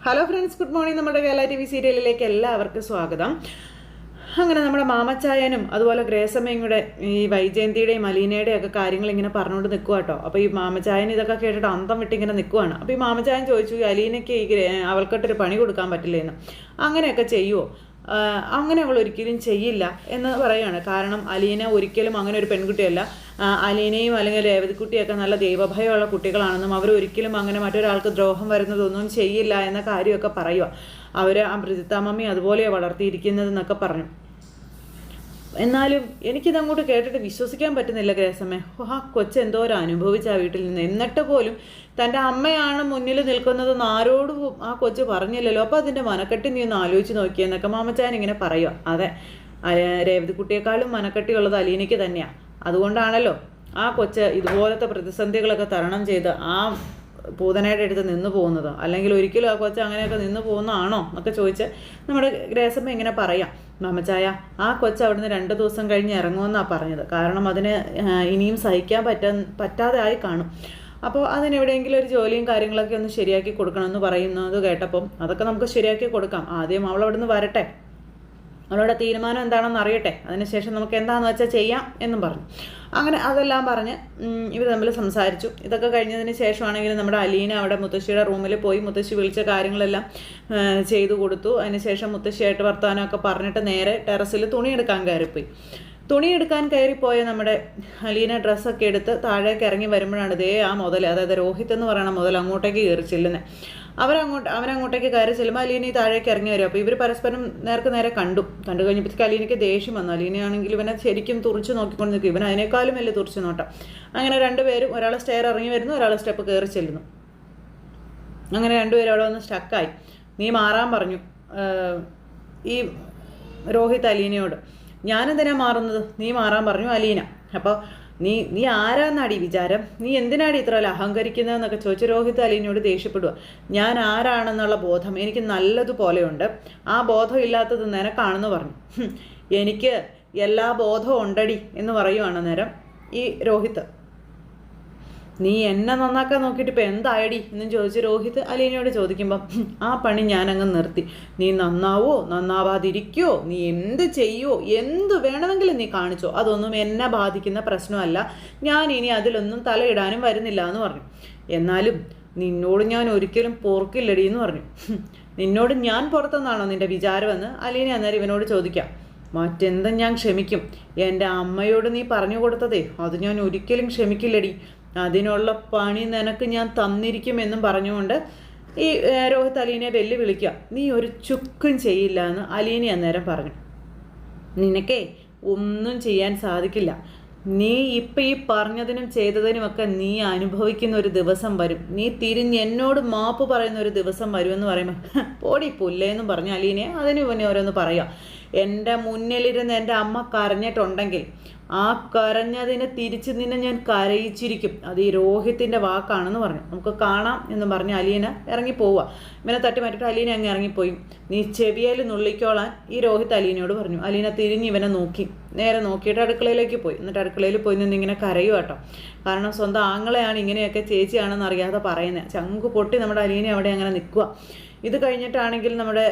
Hello friends good morning നമ്മുടെ Kerala T V സീരിയലിലേക്ക് എല്ലാവർക്കും സ്വാഗതം. അങ്ങനെ നമ്മുടെ മാമച്ചായനും അതുപോലെ ഗ്രേസമ്മയും കൂടെ ഈ വൈജയന്തിയുടെയും അലീനയുടെയും ഒക്കെ കാര്യങ്ങൾ ഇങ്ങനെ പറഞ്ഞുകൊണ്ട് നിൽക്കുക കേട്ടോ അപ്പോൾ ഈ മാമച്ചായൻ ഇതൊക്കെ കേട്ടിട്ട് അന്തം വിട്ട് ഇങ്ങനെ നിൽക്കുവാണ് അപ്പോൾ ഈ മാമച്ചായൻ ചോദിച്ചു അലീനയ്ക്ക് ഈ അവൾക്കിട്ടൊരു പണി കൊടുക്കാൻ പറ്റില്ലേന്ന്? അങ്ങനെയൊക്കെ ചെയ്യുമോ അങ്ങനെ അവൾ ഒരിക്കലും ചെയ്യില്ല എന്ന് പറയുകയാണ് കാരണം അലീന ഒരിക്കലും അങ്ങനെ ഒരു പെൺകുട്ടിയല്ല. അലീനയും അല്ലെങ്കിൽ രേവതിക്കുട്ടിയൊക്കെ നല്ല ദൈവഭയമുള്ള കുട്ടികളാണെന്നും അവർ ഒരിക്കലും അങ്ങനെ മറ്റൊരാൾക്ക് ദ്രോഹം വരുന്നതൊന്നും ചെയ്യില്ല എന്ന കാര്യമൊക്കെ പറയുക അവർ ആ പ്രതിത്താമമ്മി അതുപോലെയാണ് വളർത്തിയിരിക്കുന്നതെന്നൊക്കെ പറഞ്ഞു. എന്നാലും എനിക്കിത് അങ്ങോട്ട് കേട്ടിട്ട് വിശ്വസിക്കാൻ പറ്റുന്നില്ല ഗ്രേസമ്മേ. ആ കൊച്ചെന്തോരം അനുഭവിച്ച ആ വീട്ടിൽ നിന്ന്. എന്നിട്ട് പോലും തന്റെ അമ്മയാണ് മുന്നിൽ നിൽക്കുന്നതെന്ന് ആരോടും ആ കൊച്ച് പറഞ്ഞില്ലല്ലോ. അപ്പോൾ അതിന്റെ മനക്കെട്ടി നീ ഒന്ന് ആലോചിച്ച് നോക്കിയെന്നൊക്കെ മാമച്ചാൻ ഇങ്ങനെ പറയുക അതെ രേവതിക്കുട്ടിയേക്കാളും മനക്കെട്ടിയുള്ളത് അലീനയ്ക്ക് തന്നെയാണ് അതുകൊണ്ടാണല്ലോ ആ കൊച്ച് ഇതുപോലത്തെ പ്രതിസന്ധികളൊക്കെ തരണം ചെയ്ത് ആ പൂതനയുടെ അടുത്ത് നിന്ന് പോകുന്നത്. അല്ലെങ്കിൽ ഒരിക്കലും ആ കൊച്ച് അങ്ങനെയൊക്കെ നിന്ന് പോകുന്നതാണോ എന്നൊക്കെ ചോദിച്ച് നമ്മുടെ ഗ്രേസമ്മ ഇങ്ങനെ പറയാം. മാമച്ചായ ആ കൊച്ച് അവിടുന്ന് രണ്ട് ദിവസം കഴിഞ്ഞ് ഇറങ്ങുമെന്നാണ് പറഞ്ഞത്. കാരണം അതിന് ഇനിയും സഹിക്കാൻ പറ്റാൻ പറ്റാതെ ആയി കാണും. അപ്പോൾ അതിനെവിടെയെങ്കിലും ഒരു ജോലിയും കാര്യങ്ങളൊക്കെ ഒന്ന് ശരിയാക്കി കൊടുക്കണമെന്ന് പറയുന്നത് കേട്ടപ്പം അതൊക്കെ നമുക്ക് ശരിയാക്കി കൊടുക്കാം. ആദ്യം അവൾ അവിടുന്ന് വരട്ടെ. അവളുടെ തീരുമാനം എന്താണെന്ന് അറിയട്ടെ. അതിനുശേഷം നമുക്ക് എന്താണെന്ന് വെച്ചാൽ ചെയ്യാം എന്നും പറഞ്ഞു. അങ്ങനെ അതെല്ലാം പറഞ്ഞ് ഇവർ തമ്മിൽ സംസാരിച്ചു. ഇതൊക്കെ കഴിഞ്ഞതിന് ശേഷമാണെങ്കിലും നമ്മുടെ അലീന അവിടെ മുത്തശ്ശിയുടെ റൂമിൽ പോയി മുത്തശ്ശി വിളിച്ച കാര്യങ്ങളെല്ലാം ചെയ്തു കൊടുത്തു. അതിനുശേഷം മുത്തശ്ശിയായിട്ട് വർത്തമാനമൊക്കെ പറഞ്ഞിട്ട് നേരെ ടെറസിൽ തുണിയെടുക്കാൻ കയറിപ്പോയി. തുണിയെടുക്കാൻ കയറിപ്പോയ നമ്മുടെ അലീന ഡ്രസ്സൊക്കെ എടുത്ത് താഴേക്ക് ഇറങ്ങി വരുമ്പോഴാണ് ദേ ആ മുതൽ അതായത് രോഹിത് എന്ന് പറയുന്ന മുതൽ അങ്ങോട്ടേക്ക് കയറി ചെല്ലുന്നത് അവരങ്ങോട്ട് അവനങ്ങോട്ടേക്ക് കയറി ചെല്ലുമ്പോൾ അലീന ഈ താഴേക്ക് ഇറങ്ങി വരും. അപ്പോൾ ഇവർ പരസ്പരം നേർക്ക് നേരെ കണ്ടു. കണ്ടു കഴിഞ്ഞപ്പോഴത്തേക്ക് അലീനയ്ക്ക് ദേഷ്യം വന്നു. അലീനയാണെങ്കിൽ ഇവനെ ശരിക്കും തുറച്ച് നോക്കിക്കൊണ്ട് നിൽക്കും. ഇവൻ അതിനേക്കാളും വലിയ തുറച്ച് നോട്ടം. അങ്ങനെ രണ്ടുപേരും ഒരാൾ സ്റ്റെയർ ഇറങ്ങി വരുന്നു ഒരാൾ സ്റ്റെപ്പ് കയറി ചെല്ലുന്നു. അങ്ങനെ രണ്ടുപേരും അവിടെ വന്ന് സ്റ്റക്കായി നീ മാറാൻ പറഞ്ഞു ഈ രോഹിത് അലീനയോട്. ഞാനെന്തിനാ മാറുന്നത്? നീ മാറാൻ പറഞ്ഞു അലീന. അപ്പോൾ നീ നീ ആരാന്നാടി വിചാരം? നീ എന്തിനാടി ഇത്ര അഹങ്കരിക്കുന്നതെന്നൊക്കെ ചോദിച്ചു രോഹിത് അലീനയോട് ദേഷ്യപ്പെടുക ഞാൻ ആരാണെന്നുള്ള ബോധം എനിക്ക് നല്ലതുപോലെയുണ്ട്. ആ ബോധം ഇല്ലാത്തത് നിനക്കാണെന്ന് പറഞ്ഞു. എനിക്ക് എല്ലാ ബോധവും ഉണ്ടടി എന്ന് പറയുവാണ് നേരം ഈ രോഹിത്. നീ എന്നെ നന്നാക്കാൻ നോക്കിയിട്ട് ഇപ്പം എന്തായടി എന്നും ചോദിച്ച് രോഹിത് അലീനയോട് ചോദിക്കുമ്പം ആ പണി ഞാനങ്ങ് നിർത്തി. നീ നന്നാവോ? നന്നാവാതിരിക്കോ? നീ എന്ത് ചെയ്യുവോ എന്ത് വേണമെങ്കിലും നീ കാണിച്ചോ? അതൊന്നും എന്നെ ബാധിക്കുന്ന പ്രശ്നമല്ല. ഞാൻ ഇനി അതിലൊന്നും തലയിടാനും വരുന്നില്ല എന്ന് പറഞ്ഞു. എന്നാലും നിന്നോട് ഞാൻ ഒരിക്കലും പൊറുക്കില്ലടി എന്ന് പറഞ്ഞു. നിന്നോട് ഞാൻ പുറത്തുനിന്നാണോ നിന്റെ വിചാരമെന്ന് അലീന അന്നേരം ഇവനോട് ചോദിക്കാം. മറ്റെന്തും ഞാൻ ക്ഷമിക്കും. എന്റെ അമ്മയോട് നീ പറഞ്ഞു കൊടുത്തതേ. അത് ഞാൻ ഒരിക്കലും ക്ഷമിക്കില്ലടി. അതിനുള്ള പണി നിനക്ക് ഞാൻ തന്നിരിക്കുമെന്നും പറഞ്ഞുകൊണ്ട് ഈ രോഹിത് അലീനെ വെല്ലുവിളിക്കുക. നീ ഒരു ചുക്കും ചെയ്യില്ല എന്ന് അലീനെ അന്നേരം പറഞ്ഞു. നിനക്കേ ഒന്നും ചെയ്യാൻ സാധിക്കില്ല. നീ ഇപ്പം ഈ പറഞ്ഞതിനും ചെയ്തതിനുമൊക്കെ നീ അനുഭവിക്കുന്ന ഒരു ദിവസം വരും. നീ തിരിഞ്ഞ് എന്നോട് മാപ്പ് പറയുന്ന ഒരു ദിവസം വരുമെന്ന് പറയുമ്പോൾ പോടി പുല്ലേ പുല്ലേന്നും പറഞ്ഞു അലീനെ അതിന് പിന്നെ ഓരോന്ന് പറയാം. എന്റെ മുന്നിലിരുന്ന് എന്റെ അമ്മ കരഞ്ഞിട്ടുണ്ടെങ്കിൽ ആ കരഞ്ഞതിനെ തിരിച്ച് നിന്നെ ഞാൻ കരയിച്ചിരിക്കും. അത് ഈ രോഹിത്തിന്റെ വാക്കാണെന്ന് പറഞ്ഞു. നമുക്ക് കാണാം എന്ന് പറഞ്ഞ് അലീന ഇറങ്ങിപ്പോവുക. ഇവനെ തട്ടി മാറ്റിട്ട് അലീന അങ്ങ് ഇറങ്ങിപ്പോയി. നീ ചെവിയേൽ നുള്ളിക്കോളാൻ ഈ രോഹിത് അലീനയോട് പറഞ്ഞു. അലീന തിരിഞ്ഞ് ഇവനെ നോക്കി. നേരെ നോക്കിയിട്ട് അടുക്കളയിലേക്ക് പോയി. എന്നിട്ട് അടുക്കളയിൽ പോയി നിന്ന് ഇങ്ങനെ കരയുക കേട്ടോ. കാരണം സ്വന്തം ആങ്ങളെയാണ് ഇങ്ങനെയൊക്കെ ചേച്ചിയാണെന്ന് അറിയാതെ പറയുന്നത്. ചങ്ക് പൊട്ടി നമ്മുടെ അലീന അവിടെ അങ്ങനെ നിൽക്കുക. ഇത് കഴിഞ്ഞിട്ടാണെങ്കിൽ നമ്മുടെ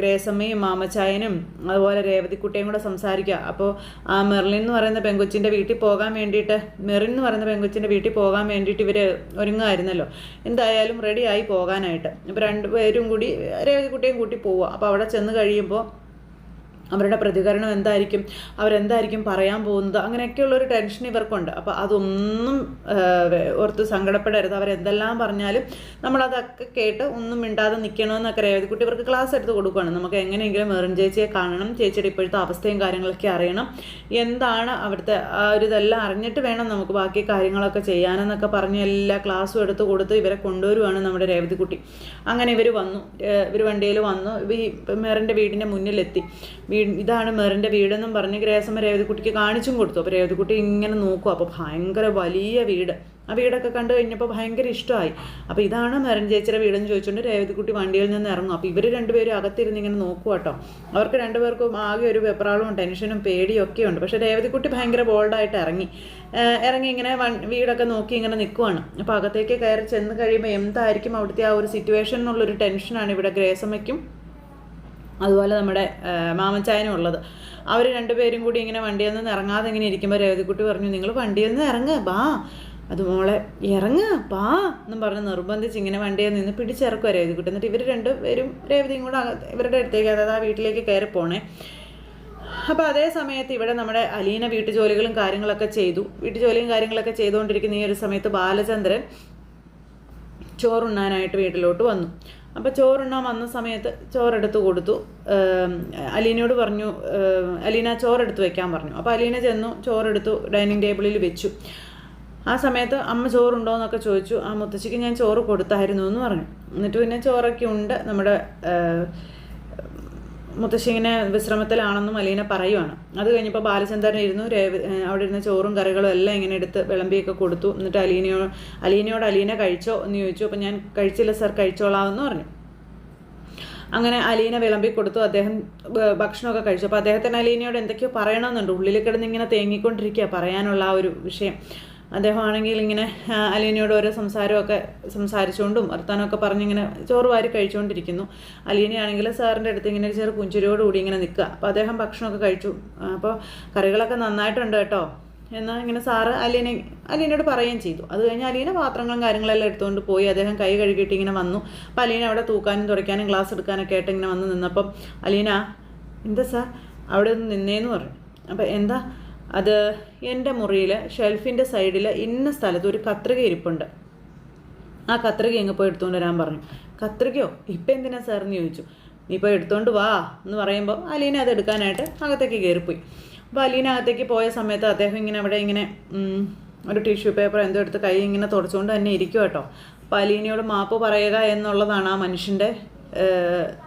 ഗ്രേസമ്മയും മാമച്ചായനും അതുപോലെ രേവതിക്കുട്ടിയും കൂടെ സംസാരിക്കുക അപ്പോൾ ആ മെറിലിൻ എന്ന് പറയുന്ന പെങ്കൊച്ചിന്റെ വീട്ടിൽ പോകാൻ വേണ്ടിയിട്ട് മെറിൻ എന്ന് പറയുന്ന പെങ്കൊച്ചിന്റെ വീട്ടിൽ പോകാൻ വേണ്ടിയിട്ട് ഇവർ ഒരുങ്ങുമായിരുന്നല്ലോ. എന്തായാലും റെഡിയായി പോകാനായിട്ട്. ഇപ്പോൾ രണ്ടുപേരും കൂടി രേവതിക്കുട്ടിയും കൂട്ടി പോവുക. അപ്പോൾ അവിടെ ചെന്ന് കഴിയുമ്പോൾ അവരുടെ പ്രതികരണം എന്തായിരിക്കും അവരെന്തായിരിക്കും പറയാൻ പോകുന്നത് അങ്ങനെയൊക്കെയുള്ളൊരു ടെൻഷൻ ഇവർക്കുണ്ട്. അപ്പോൾ അതൊന്നും ഓർത്ത് സങ്കടപ്പെടരുത്. അവരെന്തെല്ലാം പറഞ്ഞാലും നമ്മളതൊക്കെ കേട്ട് ഒന്നും മിണ്ടാതെ നിൽക്കണമെന്നൊക്കെ രേവതിക്കുട്ടി ഇവർക്ക് ക്ലാസ് എടുത്ത് കൊടുക്കുകയാണ് നമുക്ക് എങ്ങനെയെങ്കിലും മെറിൻ ചേച്ചിയെ കാണണം ചേച്ചിയുടെ ഇപ്പോഴത്തെ അവസ്ഥയും കാര്യങ്ങളൊക്കെ അറിയണം. എന്താണ് അവിടുത്തെ ആ ഒരു ഇതെല്ലാം അറിഞ്ഞിട്ട് വേണം നമുക്ക് ബാക്കി കാര്യങ്ങളൊക്കെ ചെയ്യാനെന്നൊക്കെ പറഞ്ഞ് എല്ലാ ക്ലാസ്സും എടുത്ത് കൊടുത്ത് ഇവരെ കൊണ്ടുവരുവാണ് നമ്മുടെ രേവതിക്കുട്ടി അങ്ങനെ ഇവർ വന്നു. ഇവർ വണ്ടിയിൽ വന്നു. ഈ മെറിന്റെ വീടിന്റെ മുന്നിലെത്തി. വീ ഇതാണ് മെറിന്റെ വീടെന്നും പറഞ്ഞ് ഗ്രേസമ്മ രേവതിക്കുട്ടിക്ക് കാണിച്ചും കൊടുത്തു. അപ്പോൾ രേവതിക്കുട്ടി ഇങ്ങനെ നോക്കും. അപ്പോൾ ഭയങ്കര വലിയ വീട്. ആ വീടൊക്കെ കണ്ടു കഴിഞ്ഞപ്പോൾ ഭയങ്കര ഇഷ്ടമായി. അപ്പോൾ ഇതാണ് മെറിൻ ചേച്ചിയുടെ വീടെന്ന് ചോദിച്ചുകൊണ്ട് രേവതിക്കുട്ടി വണ്ടിയിൽ നിന്ന് ഇറങ്ങും. അപ്പോൾ ഇവർ രണ്ടുപേരും അകത്തിരുന്ന് ഇങ്ങനെ നോക്കും കേട്ടോ. അവർക്ക് രണ്ടുപേർക്കും ആകെ ഒരു വെപ്രാളവും ടെൻഷനും പേടിയും ഒക്കെ ഉണ്ട്. പക്ഷേ രേവതിക്കുട്ടി ഭയങ്കര ബോൾഡായിട്ട് ഇറങ്ങി. ഇറങ്ങി ഇങ്ങനെ വീടൊക്കെ നോക്കി ഇങ്ങനെ നിൽക്കുവാണ് അപ്പോൾ അകത്തേക്ക് കയറി ചെന്ന് കഴിയുമ്പോൾ എന്തായിരിക്കും അവിടുത്തെ ആ ഒരു സിറ്റുവേഷൻ എന്നുള്ളൊരു ടെൻഷനാണ് ഇവിടെ ഗ്രേസമ്മയ്ക്കും അതുപോലെ നമ്മുടെ മാമച്ചായനും ഉള്ളത്. അവർ രണ്ടുപേരും കൂടി ഇങ്ങനെ വണ്ടിയിൽ നിന്ന് ഇറങ്ങാതെ ഇങ്ങനെ ഇരിക്കുമ്പോൾ രേവതിക്കുട്ടി പറഞ്ഞു നിങ്ങൾ വണ്ടിയിൽ നിന്ന് ഇറങ്ങ് ബാ. അത് മോളെ ഇറങ്ങ് ബാ. എന്നും പറഞ്ഞ് നിർബന്ധിച്ച് ഇങ്ങനെ വണ്ടിയിൽ നിന്ന് പിടിച്ചിറക്കുക രേവതിക്കുട്ടി. എന്നിട്ട് ഇവർ രണ്ടുപേരും രേവതിയും കൂടെ ഇവരുടെ അടുത്തേക്ക് അതായത് ആ വീട്ടിലേക്ക് കയറി പോണേ. അപ്പോൾ അതേ സമയത്ത് ഇവിടെ നമ്മുടെ അലീന വീട്ടുജോലികളും കാര്യങ്ങളൊക്കെ ചെയ്തു. വീട്ടുജോലിയും കാര്യങ്ങളൊക്കെ ചെയ്തുകൊണ്ടിരിക്കുന്ന ഈ ഒരു സമയത്ത് ബാലചന്ദ്രൻ ചോറുണ്ണാനായിട്ട് വീട്ടിലോട്ട് വന്നു. അപ്പോൾ ചോറുണ്ണാൻ വന്ന സമയത്ത് ചോറെടുത്ത് കൊടുത്തു. അലീനയോട് പറഞ്ഞു അലീന ചോറെടുത്ത് വെക്കാൻ പറഞ്ഞു. അപ്പോൾ അലീന ചെന്നു ചോറെടുത്തു ഡൈനിങ് ടേബിളിൽ വെച്ചു. ആ സമയത്ത് അമ്മ ചോറുണ്ടോ എന്നൊക്കെ ചോദിച്ചു. ആ മുത്തശ്ശിക്ക് ഞാൻ ചോറ് കൊടുത്തായിരുന്നു എന്ന് പറഞ്ഞു. എന്നിട്ട് പിന്നെ ചോറൊക്കെ ഉണ്ട്. നമ്മുടെ മുത്തശ്ശി ഇങ്ങനെ വിശ്രമത്തിലാണെന്നും അലീന പറയുവാണ്. അത് കഴിഞ്ഞപ്പോൾ ബാലചന്ദ്രൻ ഇരുന്നു രേവ അവിടെ ഇരുന്ന ചോറും കറികളും എല്ലാം ഇങ്ങനെ എടുത്ത് വിളമ്പിയൊക്കെ കൊടുത്തു. എന്നിട്ട് അലീനയോ അലീനയോട് അലീന കഴിച്ചോ എന്ന് ചോദിച്ചു. അപ്പം ഞാൻ കഴിച്ചില്ല സർ കഴിച്ചോളാമെന്ന് പറഞ്ഞു. അങ്ങനെ അലീന വിളമ്പി കൊടുത്തു. അദ്ദേഹം ഭക്ഷണമൊക്കെ കഴിച്ചു. അപ്പോൾ അദ്ദേഹത്തിന് അലീനയോട് എന്തൊക്കെയോ പറയണമെന്നുണ്ട്. ഉള്ളിൽ കിടന്ന് ഇങ്ങനെ തേങ്ങിക്കൊണ്ടിരിക്കുക പറയാനുള്ള ആ ഒരു വിഷയം. അദ്ദേഹം ആണെങ്കിൽ ഇങ്ങനെ അലീനയോട് ഓരോ സംസാരമൊക്കെ സംസാരിച്ചുകൊണ്ടും വർത്താനമൊക്കെ പറഞ്ഞിങ്ങനെ ചോറ് വാരി കഴിച്ചുകൊണ്ടിരിക്കുന്നു. അലീനയാണെങ്കിൽ സാറിന്റെ അടുത്ത് ഇങ്ങനെ ഒരു ചെറു പുഞ്ചിരിയോട് കൂടി ഇങ്ങനെ നിൽക്കുക. അപ്പോൾ അദ്ദേഹം ഭക്ഷണമൊക്കെ കഴിച്ചു. അപ്പോൾ കറികളൊക്കെ നന്നായിട്ടുണ്ട് കേട്ടോ. എന്നാൽ ഇങ്ങനെ സാറ് അലീന അലീനയോട് പറയുകയും ചെയ്തു. അത് കഴിഞ്ഞ് അലീന പാത്രങ്ങളും കാര്യങ്ങളെല്ലാം എടുത്തുകൊണ്ട് പോയി. അദ്ദേഹം കൈ കഴുകിയിട്ട് ഇങ്ങനെ വന്നു. അപ്പോൾ അലീന അവിടെ തൂക്കാനും തുടയ്ക്കാനും ഗ്ലാസ് എടുക്കാനൊക്കെ ആയിട്ട് ഇങ്ങനെ വന്ന് നിന്നപ്പം അലീന എന്താ സാർ? അവിടെ നിന്ന് നിന്നേന്ന് പറഞ്ഞു. അപ്പോൾ എന്താ? അത് എന്റെ മുറിയിൽ ഷെൽഫിന്റെ സൈഡിൽ ഇന്ന സ്ഥലത്ത് ഒരു കത്രിക ഇരിപ്പുണ്ട്. ആ കത്രിക ഇങ്ങ് പോയി എടുത്തുകൊണ്ട് വരാൻ പറഞ്ഞു. കത്രികയോ? ഇപ്പം എന്തിനാ സാർ എന്ന് ചോദിച്ചു. നീ പോയി എടുത്തോണ്ട് വാ എന്ന് പറയുമ്പോൾ അലീന അത് എടുക്കാനായിട്ട് അകത്തേക്ക് കയറിപ്പോയി. അപ്പോൾ അലീന അകത്തേക്ക് പോയ സമയത്ത് അദ്ദേഹം ഇങ്ങനെ അവിടെ ഇങ്ങനെ ഒരു ടിഷ്യൂ പേപ്പർ എന്തോ എടുത്ത് കൈ ഇങ്ങനെ തുടച്ചുകൊണ്ട് തന്നെ ഇരിക്കും കേട്ടോ അപ്പോൾ അലീനയോട് മാപ്പ് പറയുക എന്നുള്ളതാണ് ആ മനുഷ്യന്റെ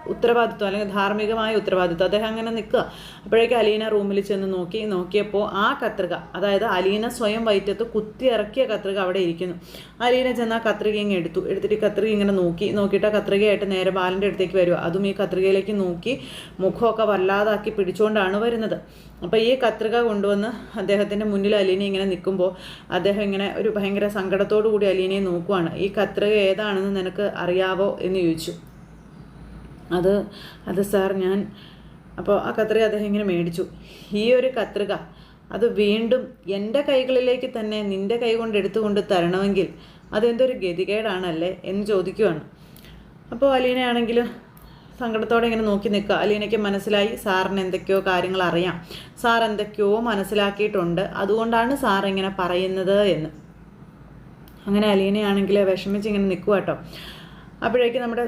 ഉത്തരവാദിത്വം അല്ലെങ്കിൽ ധാർമ്മികമായ ഉത്തരവാദിത്വം. അദ്ദേഹം അങ്ങനെ നിൽക്കുക. അപ്പോഴേക്കും അലീന റൂമിൽ ചെന്ന് നോക്കി. നോക്കിയപ്പോൾ ആ കത്രിക അതായത് അലീന സ്വയം വയറ്റത്ത് കുത്തി ഇറക്കിയ കത്രിക അവിടെ ഇരിക്കുന്നു. അലീന ചെന്ന് ആ കത്രിക ഇങ്ങനെ എടുത്തു. എടുത്തിട്ട് കത്രിക ഇങ്ങനെ നോക്കി. നോക്കിയിട്ട് ആ കത്രികയായിട്ട് നേരെ ബാലന്റെ അടുത്തേക്ക് വരിക അതും ഈ കത്രികയിലേക്ക് നോക്കി മുഖമൊക്കെ വല്ലാതാക്കി പിടിച്ചുകൊണ്ടാണ് വരുന്നത്. അപ്പോൾ ഈ കത്രിക കൊണ്ടുവന്ന് അദ്ദേഹത്തിന്റെ മുന്നിൽ അലീന ഇങ്ങനെ നിൽക്കുമ്പോൾ അദ്ദേഹം ഇങ്ങനെ ഒരു ഭയങ്കര സങ്കടത്തോടു കൂടി അലീനയെ നോക്കുവാണ്. ഈ കത്രിക ഏതാണെന്ന് നിനക്ക് അറിയാവോ എന്ന് ചോദിച്ചു. അത് അത് സാർ ഞാൻ അപ്പോൾ ആ കത്രിക അദ്ദേഹം ഇങ്ങനെ മേടിച്ചു. ഈ ഒരു കത്രിക അത് വീണ്ടും എന്റെ കൈകളിലേക്ക് തന്നെ നിന്റെ കൈ കൊണ്ട് എടുത്തുകൊണ്ട് തരണമെങ്കിൽ അതെന്തൊരു ഗതികേടാണല്ലേ എന്ന് ചോദിക്കുവാണ്. അപ്പോൾ അലീനയാണെങ്കിലും സങ്കടത്തോടെ ഇങ്ങനെ നോക്കി നിൽക്കുക. അലീനയ്ക്ക് മനസ്സിലായി സാറിന് എന്തൊക്കെയോ കാര്യങ്ങൾ അറിയാം. സാർ എന്തൊക്കെയോ മനസ്സിലാക്കിയിട്ടുണ്ട്. അതുകൊണ്ടാണ് സാർ ഇങ്ങനെ പറയുന്നത് എന്ന്. അങ്ങനെ അലീനയാണെങ്കിൽ വിഷമിച്ച് ഇങ്ങനെ നിൽക്കുക കേട്ടോ. അപ്പോഴേക്കും നമ്മുടെ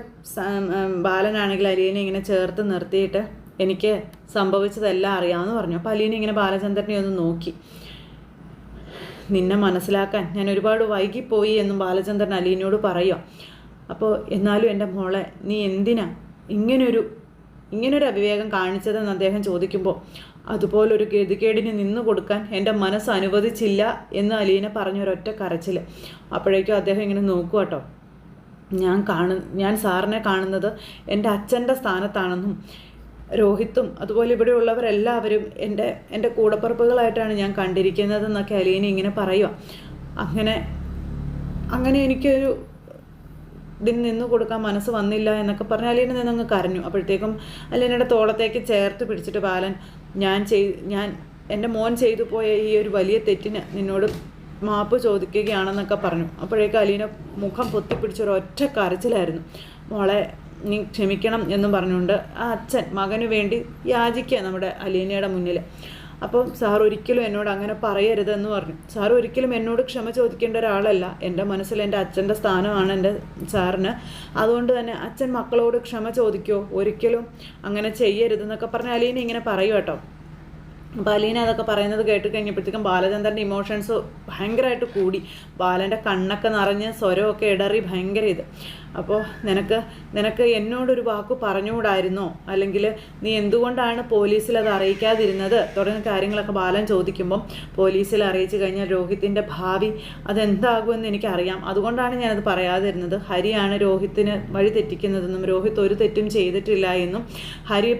ബാലനാണെങ്കിൽ അലീനെ ഇങ്ങനെ ചേർത്ത് നിർത്തിയിട്ട് എനിക്ക് സംഭവിച്ചതെല്ലാം അറിയാമെന്ന് പറഞ്ഞു. അപ്പോൾ അലീന ഇങ്ങനെ ബാലചന്ദ്രനെ ഒന്ന് നോക്കി. നിന്നെ മനസ്സിലാക്കാൻ ഞാൻ ഒരുപാട് വൈകിപ്പോയി എന്നും ബാലചന്ദ്രൻ അലീനയോട് പറയുക അപ്പോൾ എന്നാലും എന്റെ മോളെ നീ എന്തിനാ ഇങ്ങനൊരു ഇങ്ങനൊരു അവിവേകം കാണിച്ചതെന്ന് അദ്ദേഹം ചോദിക്കുമ്പോൾ അതുപോലൊരു ഗതികേടിന് നിന്നു കൊടുക്കാൻ എന്റെ മനസ്സ് അനുവദിച്ചില്ല എന്ന് അലീന പറഞ്ഞൊരൊറ്റ കരച്ചിൽ അപ്പോഴേക്കും അദ്ദേഹം ഇങ്ങനെ നോക്കുക കേട്ടോ ഞാൻ കാണു ഞാൻ സാറിനെ കാണുന്നത് എന്റെ അച്ഛന്റെ സ്ഥാനത്താണെന്നും രോഹിത്തും അതുപോലെ ഇവിടെയുള്ളവരെല്ലാവരും എന്റെ എന്റെ കൂടപ്പുറപ്പുകളായിട്ടാണ് ഞാൻ കണ്ടിരിക്കുന്നതെന്നൊക്കെ അലീന ഇങ്ങനെ പറയുക അങ്ങനെ അങ്ങനെ എനിക്കൊരു ഇതിന് നിന്ന് കൊടുക്കാൻ മനസ്സ് വന്നില്ല എന്നൊക്കെ പറഞ്ഞ് അലീന നിന്നങ്ങ് കരഞ്ഞു. അപ്പോഴത്തേക്കും അലീനയുടെ തോളത്തേക്ക് ചേർത്ത് പിടിച്ചിട്ട് ബാലൻ ഞാൻ ചെയ് ഞാൻ എന്റെ മോൻ ചെയ്തു പോയ ഈ ഒരു വലിയ തെറ്റിന് നിന്നോട് മാപ്പ് ചോദിക്കുകയാണെന്നൊക്കെ പറഞ്ഞു. അപ്പോഴേക്കും അലീന മുഖം പൊത്തിപ്പിടിച്ചൊരു ഒറ്റ കരച്ചിലായിരുന്നു. മോളെ നീ ക്ഷമിക്കണം എന്നും പറഞ്ഞുകൊണ്ട് ആ അച്ഛൻ മകന് വേണ്ടി യാചിക്കുക നമ്മുടെ അലീനയുടെ മുന്നിൽ അപ്പം സാർ ഒരിക്കലും എന്നോട് അങ്ങനെ പറയരുതെന്ന് പറഞ്ഞു. സാർ ഒരിക്കലും എന്നോട് ക്ഷമ ചോദിക്കേണ്ട ഒരാളല്ല. എന്റെ മനസ്സിൽ എന്റെ അച്ഛന്റെ സ്ഥാനമാണ് എന്റെ സാറിന്. അതുകൊണ്ട് തന്നെ അച്ഛൻ മക്കളോട് ക്ഷമ ചോദിക്കോ? ഒരിക്കലും അങ്ങനെ ചെയ്യരുതെന്നൊക്കെ പറഞ്ഞ് അലീന ഇങ്ങനെ പറയൂ കേട്ടോ. അപ്പോൾ അതൊക്കെ പറയുന്നത് കേട്ട് കഴിഞ്ഞപ്പോഴത്തേക്കും ബാലചന്ദ്രന്റെ ഇമോഷൻസ് ഭയങ്കരമായിട്ട് കൂടി. ബാലന്റെ കണ്ണൊക്കെ നിറഞ്ഞ് സ്വരമൊക്കെ ഇടറി ഭയങ്കര ഇത്. അപ്പോൾ നിനക്ക് നിനക്ക് എന്നോടൊരു വാക്ക് പറഞ്ഞുകൂടായിരുന്നോ? അല്ലെങ്കിൽ നീ എന്തുകൊണ്ടാണ് പോലീസിൽ അത് അറിയിക്കാതിരുന്നത്? തുടങ്ങിയ കാര്യങ്ങളൊക്കെ ബാലൻ ചോദിക്കുമ്പം പോലീസിൽ അറിയിച്ചു കഴിഞ്ഞാൽ രോഹിത്തിന്റെ ഭാവി അതെന്താകുമെന്ന് എനിക്കറിയാം. അതുകൊണ്ടാണ് ഞാനത് പറയാതിരുന്നത്. ഹരിയാണ് രോഹിത്തിന് വഴി തെറ്റിക്കുന്നതെന്നും രോഹിത് ഒരു തെറ്റും ചെയ്തിട്ടില്ല എന്നും. ഹരി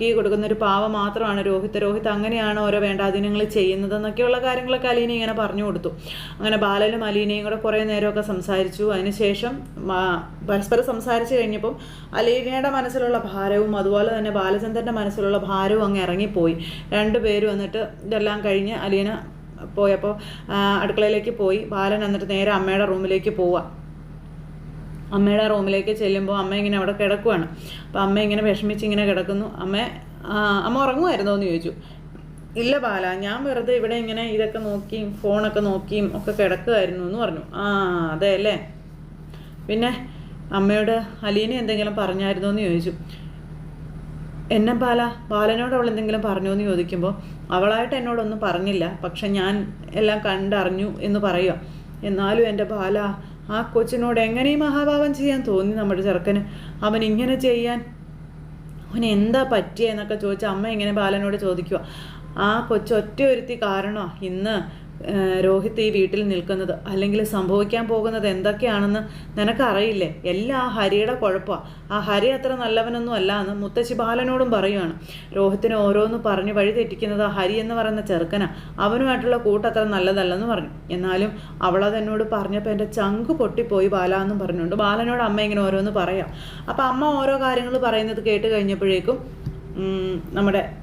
കീ കൊടുക്കുന്ന ഒരു പാവ മാത്രമാണ് രോഹിത്. രോഹിത് അങ്ങനെയാണ് ഓരോ വേണ്ടാധീനങ്ങൾ ചെയ്യുന്നതെന്നൊക്കെയുള്ള കാര്യങ്ങളൊക്കെ അലീന ഇങ്ങനെ പറഞ്ഞു കൊടുത്തു. അങ്ങനെ ബാലനും അലീനയും കൂടെ കുറേ നേരമൊക്കെ സംസാരിച്ചു. അതിനുശേഷം പരസ്പരം സംസാരിച്ചു കഴിഞ്ഞപ്പം അലീനയുടെ മനസ്സിലുള്ള ഭാരവും അതുപോലെ തന്നെ ബാലചന്ദ്രന്റെ മനസ്സിലുള്ള ഭാരവും അങ്ങ് ഇറങ്ങിപ്പോയി. രണ്ടുപേരും വന്നിട്ട് ഇതെല്ലാം കഴിഞ്ഞ് അലീന പോയപ്പോൾ അടുക്കളയിലേക്ക് പോയി. ബാലൻ എന്നിട്ട് നേരെ അമ്മയുടെ റൂമിലേക്ക് പോവാം. അമ്മയുടെ റൂമിലേക്ക് ചെല്ലുമ്പോൾ അമ്മ ഇങ്ങനെ അവിടെ കിടക്കുവാണ്. അപ്പോൾ അമ്മ ഇങ്ങനെ വിഷമിച്ച് ഇങ്ങനെ കിടക്കുന്നു. അമ്മ അമ്മ ഉറങ്ങുമായിരുന്നോ എന്ന് ചോദിച്ചു. ഇല്ല ബാല ഞാൻ വെറുതെ ഇവിടെ ഇങ്ങനെ ഇതൊക്കെ നോക്കിയും ഫോണൊക്കെ നോക്കിയും ഒക്കെ കിടക്കുമായിരുന്നു എന്ന് പറഞ്ഞു. ആ അതെ അല്ലേ? പിന്നെ അമ്മയോട് അലീനെ എന്തെങ്കിലും പറഞ്ഞായിരുന്നോ? എന്ന് ചോദിച്ചു. എന്നെ ബാല ബാലനോട് അവൾ എന്തെങ്കിലും പറഞ്ഞോ? എന്ന് ചോദിക്കുമ്പോൾ അവളായിട്ട് എന്നോടൊന്നും പറഞ്ഞില്ല. പക്ഷെ ഞാൻ എല്ലാം കണ്ടറിഞ്ഞു എന്ന് പറയുക എന്നാലും എന്റെ ബാല ആ കൊച്ചിനോട് എങ്ങനെയും മഹാഭാവം ചെയ്യാൻ തോന്നി നമ്മുടെ ചെറുക്കന്. അവൻ ഇങ്ങനെ ചെയ്യാൻ അവൻ എന്താ പറ്റിയെന്നൊക്കെ ചോദിച്ച അമ്മ ഇങ്ങനെ ബാലനോട് ചോദിക്കുക ആ കൊച്ചൊറ്റ ഒരുത്തി കാരണമാണ് ഇന്ന് രോഹിത് ഈ വീട്ടിൽ നിൽക്കുന്നത്? അല്ലെങ്കിൽ സംഭവിക്കാൻ പോകുന്നത് എന്തൊക്കെയാണെന്ന് നിനക്കറിയില്ലേ? എല്ലാം ഹരിയുടെ കുഴപ്പമാണ് ആ ഹരി അത്ര നല്ലവനൊന്നും അല്ല എന്ന് മുത്തശ്ശി ബാലനോടും പറയുകയാണ് രോഹിത്തിന് ഓരോന്ന് പറഞ്ഞ് വഴി തെറ്റിക്കുന്നത് ആ ഹരി എന്ന് പറയുന്ന ചെറുക്കന. അവനുമായിട്ടുള്ള കൂട്ടത്ര നല്ലതല്ലെന്ന് പറഞ്ഞു. എന്നാലും അവളതെന്നോട് പറഞ്ഞപ്പോൾ എന്റെ ചങ്ക് പൊട്ടിപ്പോയി ബാല എന്നും പറഞ്ഞുകൊണ്ട് ബാലനോട് അമ്മ ഇങ്ങനെ ഓരോന്ന് പറയാം. അപ്പം അമ്മ ഓരോ കാര്യങ്ങൾ പറയുന്നത് കേട്ട് കഴിഞ്ഞപ്പോഴേക്കും നമ്മുടെ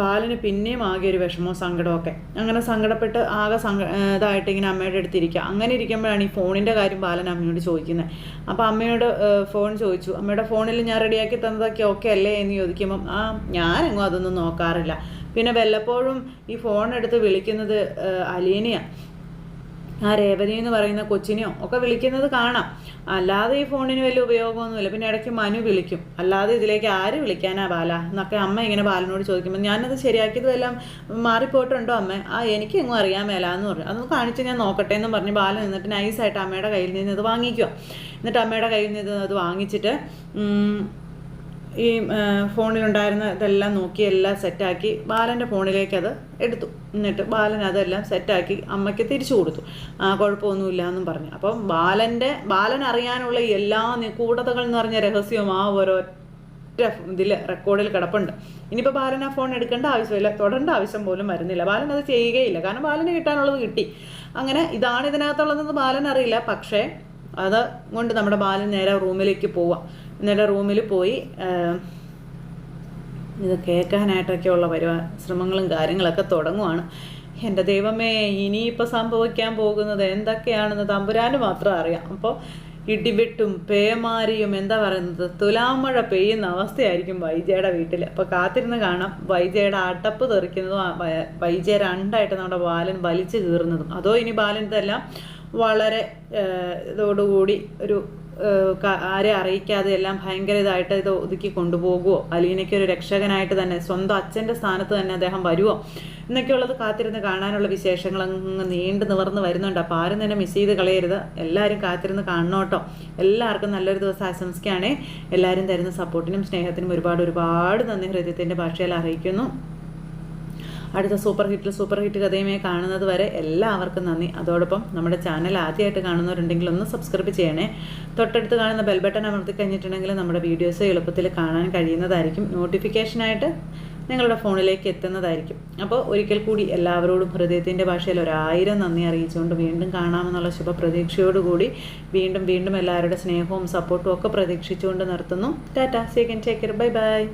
ബാലന് പിന്നെയും ആകെ ഒരു വിഷമവും സങ്കടമൊക്കെ അങ്ങനെ സങ്കടപ്പെട്ട് ആകെ സങ്ക ഇതായിട്ട് ഇങ്ങനെ അമ്മയുടെ അടുത്തിരിക്കുക അങ്ങനെ ഇരിക്കുമ്പോഴാണ് ഈ ഫോണിന്റെ കാര്യം ബാലൻ അമ്മയോട് ചോദിക്കുന്നത്. അപ്പോൾ അമ്മയോട് ഫോൺ ചോദിച്ചു. അമ്മയുടെ ഫോണിൽ ഞാൻ റെഡിയാക്കി തന്നതൊക്കെ ഓക്കെ അല്ലേ എന്ന് ചോദിക്കുമ്പം ആ ഞാനെങ്ങും അതൊന്നും നോക്കാറില്ല. പിന്നെ വല്ലപ്പോഴും ഈ ഫോൺ എടുത്ത് വിളിക്കുന്നത് അലീനയാണ് ആ രേവതി എന്ന് പറയുന്ന കൊച്ചിനെയോ ഒക്കെ വിളിക്കുന്നത് കാണാം. അല്ലാതെ ഈ ഫോണിന് വലിയ ഉപയോഗമൊന്നുമില്ല പിന്നെ ഇടയ്ക്ക് മനു വിളിക്കും. അല്ലാതെ ഇതിലേക്ക് ആര് വിളിക്കാനാ ബാല? എന്നൊക്കെ അമ്മ ഇങ്ങനെ ബാലനോട് ചോദിക്കുമ്പോൾ ഞാനത് ശരിയാക്കിയതും എല്ലാം മാറിപ്പോയിട്ടുണ്ടോ അമ്മ? ആ എനിക്ക് എങ്ങും അറിയാൻ മേല എന്ന് പറഞ്ഞു അതൊന്ന് കാണിച്ച് ഞാൻ നോക്കട്ടെ എന്ന് പറഞ്ഞ് ബാലൻ നിന്നിട്ട് നൈസായിട്ട് അമ്മയുടെ കയ്യിൽ നിന്ന് ഇത് വാങ്ങിക്കുക എന്നിട്ട് അമ്മയുടെ കയ്യിൽ നിന്ന് അത് വാങ്ങിച്ചിട്ട് ഈ ഫോണിലുണ്ടായിരുന്ന ഇതെല്ലാം നോക്കി എല്ലാം സെറ്റാക്കി ബാലന്റെ ഫോണിലേക്ക് അത് എടുത്തു. എന്നിട്ട് ബാലൻ അതെല്ലാം സെറ്റാക്കി അമ്മയ്ക്ക് തിരിച്ചു കൊടുത്തു. ആ കുഴപ്പമൊന്നുമില്ല എന്നും പറഞ്ഞു. അപ്പം ബാലന്റെ ബാലൻ അറിയാനുള്ള എല്ലാ നിഗൂഢതകൾ എന്ന് പറഞ്ഞ രഹസ്യവും ആ ഒരൊറ്റ ഇതിൽ റെക്കോർഡിൽ കിടപ്പുണ്ട്. ഇനിയിപ്പോൾ ബാലൻ ആ ഫോൺ എടുക്കേണ്ട ആവശ്യമില്ല. തുടരേണ്ട ആവശ്യം പോലും വരുന്നില്ല. ബാലൻ അത് ചെയ്യുകയില്ല. കാരണം ബാലന് കിട്ടാനുള്ളത് കിട്ടി. അങ്ങനെ ഇതാണ് ഇതിനകത്തുള്ളതെന്ന് ബാലൻ അറിയില്ല. പക്ഷേ അത് കൊണ്ട് നമ്മുടെ ബാലൻ നേരെ റൂമിലേക്ക് പോവാം. എന്നിട്ട് റൂമിൽ പോയി ഇത് കേൾക്കാനായിട്ടൊക്കെയുള്ള വരുവ ശ്രമങ്ങളും കാര്യങ്ങളൊക്കെ തുടങ്ങുവാണ്. എന്റെ ദൈവമേ ഇനിയിപ്പോൾ സംഭവിക്കാൻ പോകുന്നത് എന്തൊക്കെയാണെന്ന് തമ്പുരാന് മാത്രം അറിയാം. അപ്പോൾ ഇടിവെട്ടും പേമാരിയും എന്താ പറയുന്നത് തുലാമഴ പെയ്യുന്ന അവസ്ഥയായിരിക്കും വൈജയുടെ വീട്ടിൽ. അപ്പോൾ കാത്തിരുന്ന് കാണാം. വൈജയുടെ അടപ്പ് തെറിക്കുന്നതും വൈജയ രണ്ടായിട്ട് നമ്മുടെ ബാലൻ വലിച്ചു കീറുന്നതും. അതോ ഇനി ബാലൻ ഇതെല്ലാം വളരെ ഇതോടുകൂടി ഒരു ആരെ അറിയിക്കാതെ എല്ലാം ഭയങ്കര ഇതായിട്ട് ഇത് ഒതുക്കി കൊണ്ടുപോകുമോ അലീനയ്ക്ക് ഒരു രക്ഷകനായിട്ട് തന്നെ സ്വന്തം അച്ഛന്റെ സ്ഥാനത്ത് തന്നെ അദ്ദേഹം വരുമോ എന്നൊക്കെയുള്ളത് കാത്തിരുന്ന് കാണാനുള്ള വിശേഷങ്ങൾ അങ്ങ് നീണ്ടു നിവർന്ന് വരുന്നുണ്ട്. അപ്പോൾ ആരും തന്നെ മിസ് ചെയ്ത് കളയരുത്. എല്ലാവരും കാത്തിരുന്ന് കാണണോട്ടോ എല്ലാവർക്കും നല്ലൊരു ദിവസം ആശംസിക്കുകയാണേ. എല്ലാവരും തരുന്ന സപ്പോർട്ടിനും സ്നേഹത്തിനും ഒരുപാട് ഒരുപാട് നന്ദി. ഹൃദയത്തിന്റെ ഭാഷയിൽ അറിയിക്കുന്നു. അടുത്ത സൂപ്പർ ഹിറ്റിൽ സൂപ്പർ ഹിറ്റ് കഥയുമായി കാണുന്നത് വരെ എല്ലാവർക്കും നന്ദി. അതോടൊപ്പം നമ്മുടെ ചാനൽ ആദ്യമായിട്ട് കാണുന്നവരുണ്ടെങ്കിൽ ഒന്ന് സബ്സ്ക്രൈബ് ചെയ്യണേ. തൊട്ടടുത്ത് കാണുന്ന ബെൽ ബട്ടൺ അമർത്തി കഴിഞ്ഞിട്ടുണ്ടെങ്കിൽ നമ്മുടെ വീഡിയോസ് എളുപ്പത്തിൽ കാണാൻ കഴിയുന്നതായിരിക്കും. നോട്ടിഫിക്കേഷനായിട്ട് നിങ്ങളുടെ ഫോണിലേക്ക് എത്തുന്നതായിരിക്കും. അപ്പോൾ ഒരിക്കൽ കൂടി എല്ലാവരോടും ഹൃദയത്തിന്റെ ഭാഷയിൽ ഒരായിരം നന്ദി അറിയിച്ചുകൊണ്ട് വീണ്ടും കാണാമെന്നുള്ള ശുഭപ്രതീക്ഷയോടുകൂടി വീണ്ടും വീണ്ടും എല്ലാവരുടെ സ്നേഹവും സപ്പോർട്ടും ഒക്കെ പ്രതീക്ഷിച്ചുകൊണ്ട് നിർത്തുന്നു. Tata take care bye bye